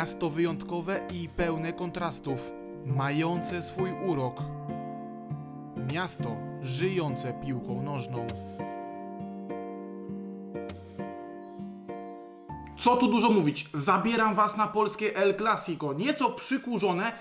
Miasto wyjątkowe i pełne kontrastów, mające swój urok. Miasto żyjące piłką nożną. Co tu dużo mówić? Zabieram was na polskie El Clasico. Nieco przykurzone,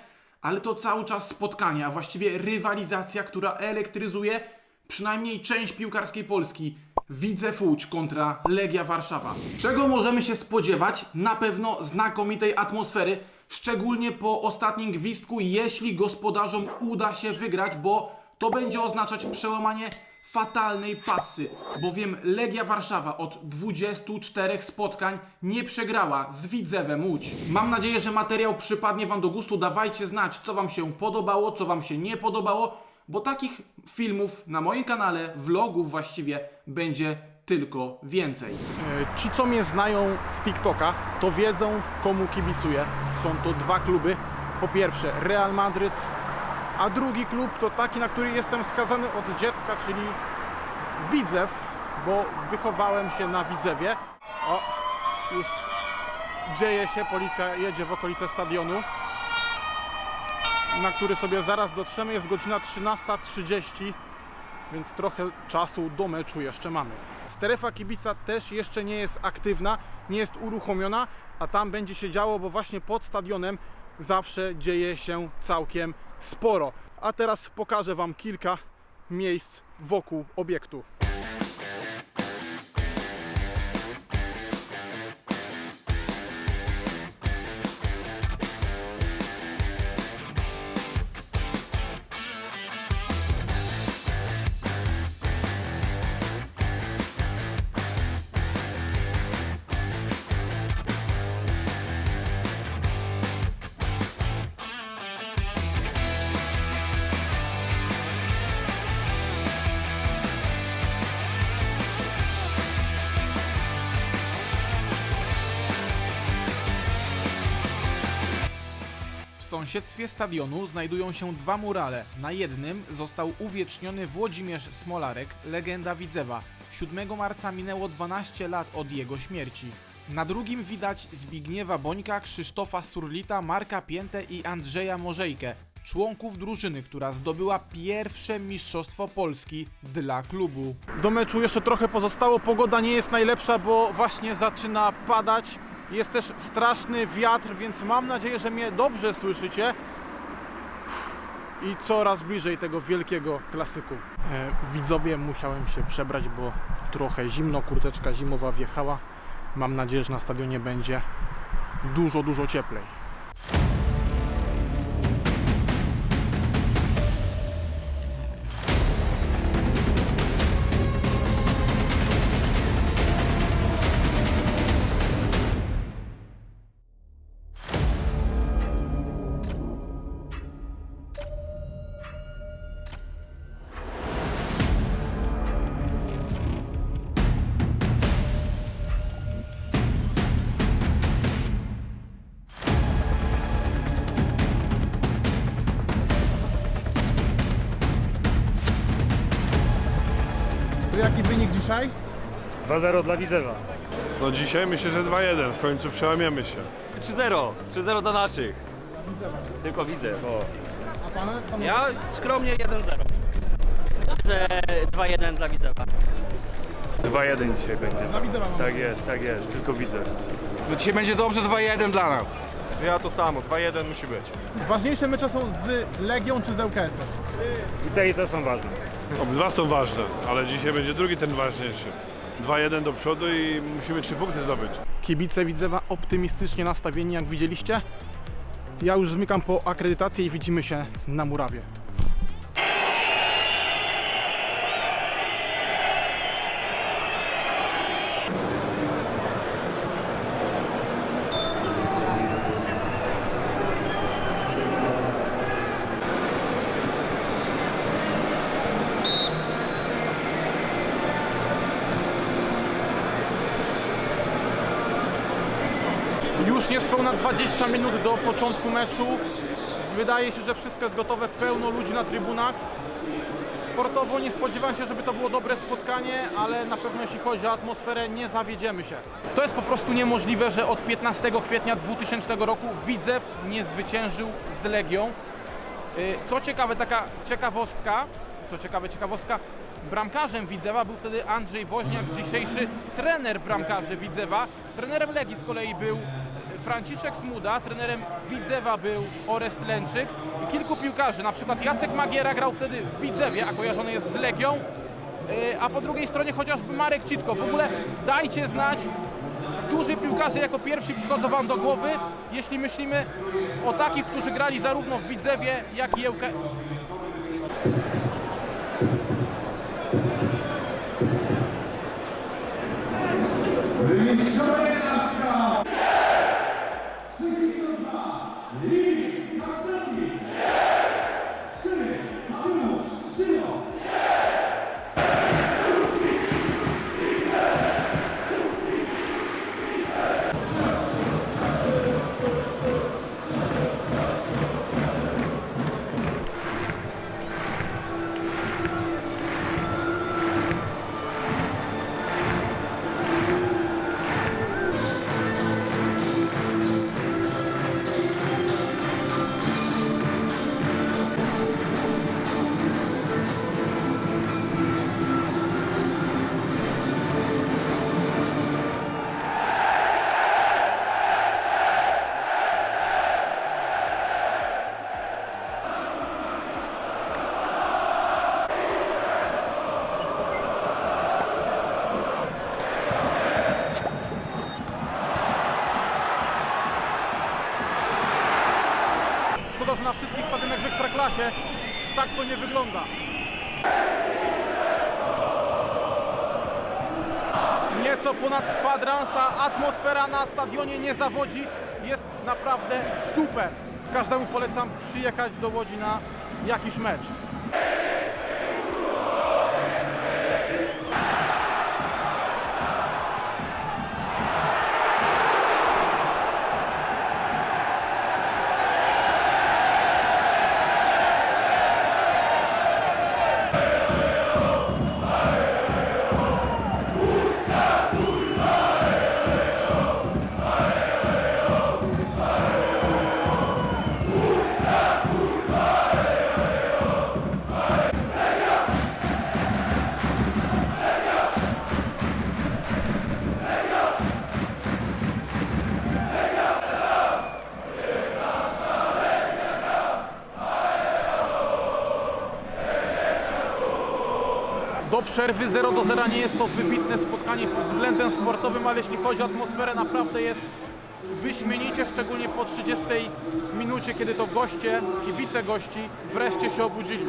ale to cały czas spotkanie, a właściwie rywalizacja, która elektryzuje przynajmniej część piłkarskiej Polski. Widzew Łódź kontra Legia Warszawa. Czego możemy się spodziewać? Na pewno znakomitej atmosfery, szczególnie po ostatnim gwizdku, jeśli gospodarzom uda się wygrać, bo to będzie oznaczać przełamanie fatalnej pasy, bowiem Legia Warszawa od 24 spotkań nie przegrała z Widzewem Łódź. Mam nadzieję, że materiał przypadnie Wam do gustu. Dawajcie znać, co Wam się podobało, co Wam się nie podobało, bo takich filmów na moim kanale, vlogów właściwie, będzie tylko więcej. Ci, co mnie znają z TikToka, to wiedzą, komu kibicuję. Są to dwa kluby. Po pierwsze Real Madryt, a drugi klub to taki, na który jestem skazany od dziecka, czyli Widzew, bo wychowałem się na Widzewie. O, już dzieje się, policja jedzie w okolice stadionu, na który sobie zaraz dotrzemy. Jest godzina 13.30, więc trochę czasu do meczu jeszcze mamy. Strefa kibica też jeszcze nie jest aktywna, nie jest uruchomiona, a tam będzie się działo, bo właśnie pod stadionem zawsze dzieje się całkiem sporo. A teraz pokażę Wam kilka miejsc wokół obiektu. Sąsiedztwie stadionu znajdują się dwa murale. Na jednym został uwieczniony Włodzimierz Smolarek, legenda Widzewa. 7 marca minęło 12 lat od jego śmierci. Na drugim widać Zbigniewa Bońka, Krzysztofa Surlita, Marka Piętę i Andrzeja Morzejkę, członków drużyny, która zdobyła pierwsze Mistrzostwo Polski dla klubu. Do meczu jeszcze trochę pozostało, pogoda nie jest najlepsza, bo właśnie zaczyna padać. Jest też straszny wiatr, więc mam nadzieję, że mnie dobrze słyszycie. I coraz bliżej tego wielkiego klasyku. E, widzowie, musiałem się przebrać, bo trochę zimno, kurteczka zimowa wjechała. Mam nadzieję, że na stadionie będzie dużo, dużo cieplej. Dzisiaj? 2-0 dla Widzewa. No dzisiaj myślę, że 2-1, w końcu przełamiemy się. 3-0, 3-0 dla naszych. Tylko widzę, bo A pan? pan ja skromnie 1-0. Myślę, że 2-1 dla Widzewa. 2-1 dzisiaj będzie. Dla Widzewa mam Tak jest, tak jest, tylko widzę. No dzisiaj będzie dobrze 2-1 dla nas. Ja to samo, 2-1 musi być. Ważniejsze mecze są z Legią czy z ŁKS-em? I te i te są ważne. Obydwa są ważne, ale dzisiaj będzie drugi ten ważniejszy. 2-1 do przodu i musimy 3 punkty zdobyć. Kibice Widzewa optymistycznie nastawieni, jak widzieliście. Ja już zmykam po akredytację i widzimy się na murawie. Już niespełna 20 minut do początku meczu. Wydaje się, że wszystko jest gotowe, pełno ludzi na trybunach. Sportowo nie spodziewam się, żeby to było dobre spotkanie, ale na pewno jeśli chodzi o atmosferę, nie zawiedziemy się. To jest po prostu niemożliwe, że od 15 kwietnia 2000 roku Widzew nie zwyciężył z Legią. Y, Co ciekawe, taka ciekawostka, co ciekawe, ciekawostka, bramkarzem Widzewa był wtedy Andrzej Woźniak, dzisiejszy trener bramkarzy Widzewa. Trenerem Legii z kolei był Franciszek Smuda, trenerem Widzewa był Orest Lęczyk i kilku piłkarzy, na przykład Jacek Magiera grał wtedy w Widzewie, a kojarzony jest z Legią, y, a po drugiej stronie chociażby Marek Citko. W ogóle dajcie znać, którzy piłkarze jako pierwsi przychodzą Wam do głowy, jeśli myślimy o takich, którzy grali zarówno w Widzewie, jak i ŁK... Szkoda, że na wszystkich stadionach w Ekstraklasie tak to nie wygląda. Nieco ponad kwadrans, a atmosfera na stadionie nie zawodzi. Jest naprawdę super. Każdemu polecam przyjechać do Łodzi na jakiś mecz. Przerwy 0 do 0 nie jest to wybitne spotkanie pod względem sportowym, ale jeśli chodzi o atmosferę, naprawdę jest wyśmienicie, szczególnie po 30 minucie, kiedy to goście, kibice gości wreszcie się obudzili.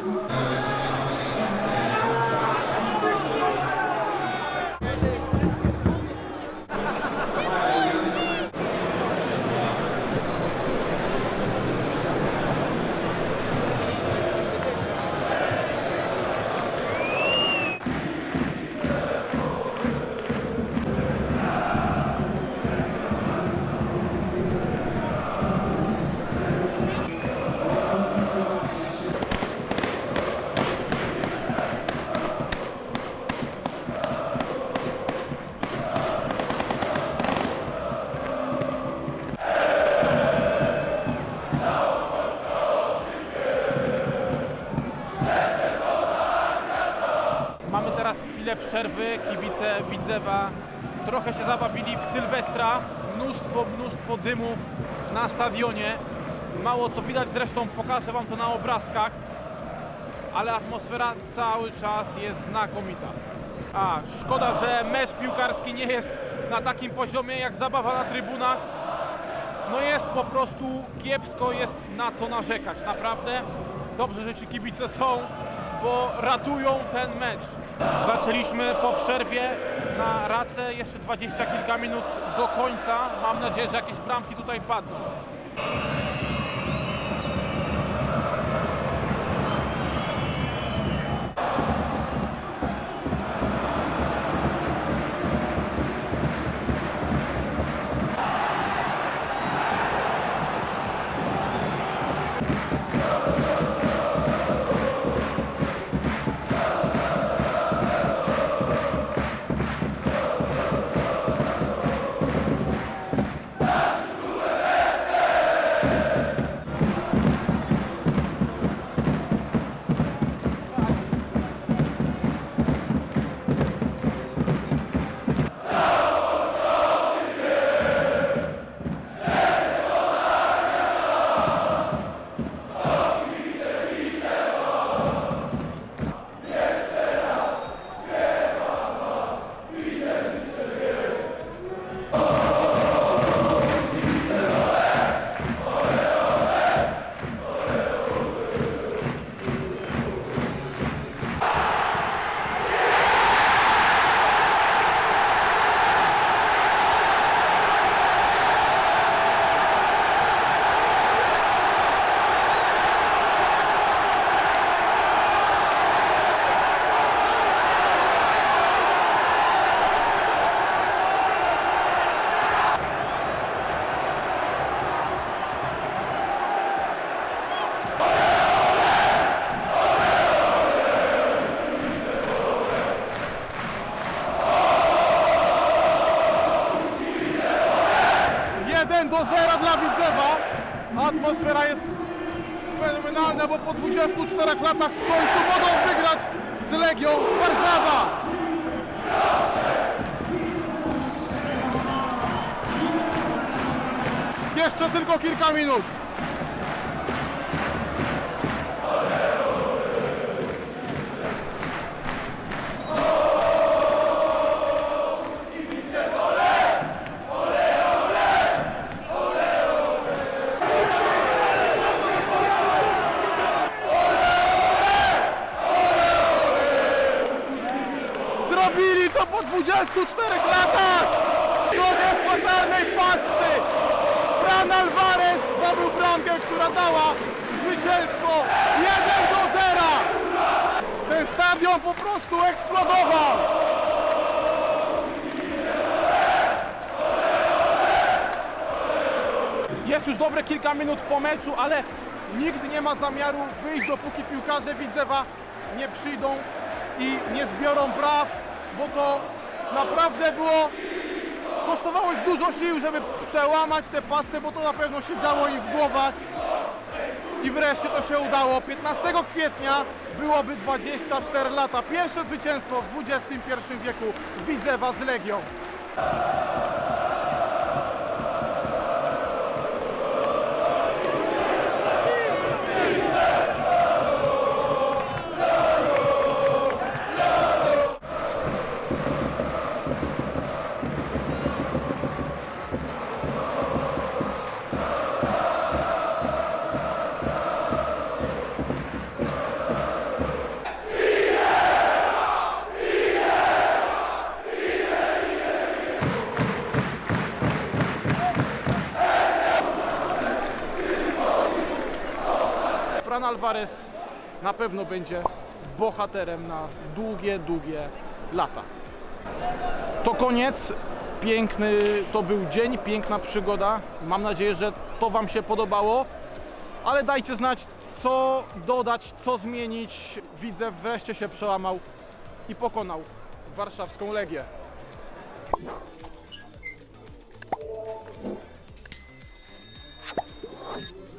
Chwilę przerwy. Kibice Widzewa trochę się zabawili w Sylwestra. Mnóstwo, mnóstwo dymu na stadionie. Mało co widać, zresztą pokażę Wam to na obrazkach. Ale atmosfera cały czas jest znakomita. A, szkoda, że mecz piłkarski nie jest na takim poziomie jak zabawa na trybunach. No jest po prostu kiepsko, jest na co narzekać. Naprawdę dobrze, że ci kibice są, bo ratują ten mecz. Zaczęliśmy po przerwie na racę, jeszcze dwadzieścia kilka minut do końca. Mam nadzieję, że jakieś bramki tutaj padną. Atmosfera jest fenomenalna, bo po 24 latach w końcu mogą wygrać z Legią Warszawa. Jeszcze tylko kilka minut. Fran Alvarez zdobył bramkę, która dała zwycięstwo 1 do 0! Ten stadion po prostu eksplodował! Jest już dobre kilka minut po meczu, ale nikt nie ma zamiaru wyjść, dopóki piłkarze Widzewa nie przyjdą i nie zbiorą braw, bo to naprawdę było kosztowało ich dużo sił, żeby przełamać te pasy, bo to na pewno się działo im w głowach. I wreszcie to się udało. 15 kwietnia byłoby 24 lata. Pierwsze zwycięstwo w XXI wieku Widzewa z Legią. Alvarez na pewno będzie bohaterem na długie, długie lata. To koniec. Piękny to był dzień, piękna przygoda. Mam nadzieję, że to Wam się podobało. Ale dajcie znać, co dodać, co zmienić. Widzę, wreszcie się przełamał i pokonał warszawską Legię.